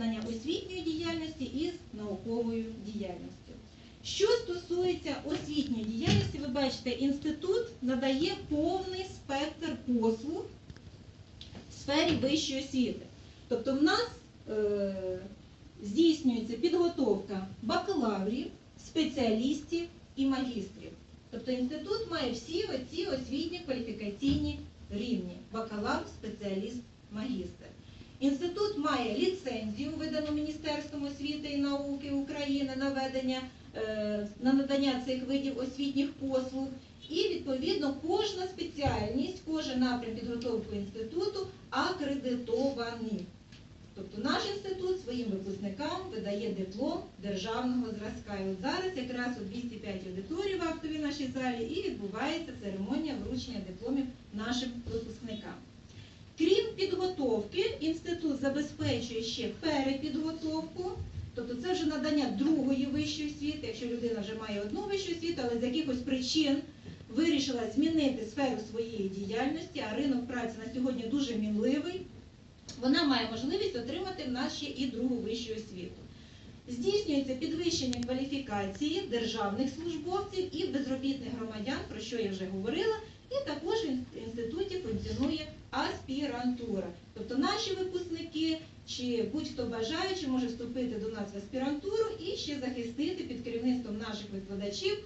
поєднання освітньої діяльності із науковою діяльністю. Що стосується освітньої діяльності, ви бачите, інститут надає повний спектр послуг в сфері вищої освіти. Тобто в нас е, здійснюється підготовка бакалаврів, спеціалістів і магістрів. Тобто інститут має всі оці освітні кваліфікаційні рівні бакалавр, спеціаліст, магістр. Інститут має ліцензію, видану Міністерством освіти і науки України на ведення е, на надання цих видів освітніх послуг. І відповідно кожна спеціальність, кожен напрям підготовки інституту акредитований. Тобто наш інститут своїм випускникам видає диплом державного зразка. І от зараз якраз у 205 аудиторії в актовій нашій залі і відбувається церемонія вручення дипломів нашим випускникам. Підготовки, інститут забезпечує ще перепідготовку, тобто це вже надання другої вищої освіти, якщо людина вже має одну вищу освіту, але з якихось причин вирішила змінити сферу своєї діяльності, а ринок праці на сьогодні дуже мінливий, вона має можливість отримати в нас ще і другу вищу освіту. Здійснюється підвищення кваліфікації державних службовців і безробітних громадян, про що я вже говорила, чи будь-хто бажаючи може вступити до нас в аспірантуру і ще захистити під керівництвом наших викладачів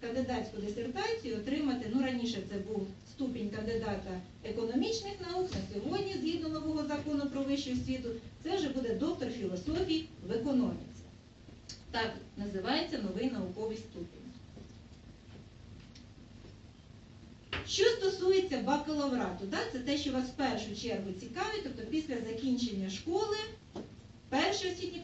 кандидатську дисертацію, отримати, ну раніше це був ступінь кандидата економічних наук, на сьогодні, згідно нового закону про вищу освіту, це вже буде доктор філософії в економіці. Так називається новий науковий ступінь. Що стосується бакалаврату, да, це те, що вас в першу чергу цікавить, тобто після закінчення школи, першої освітні кваліфікації,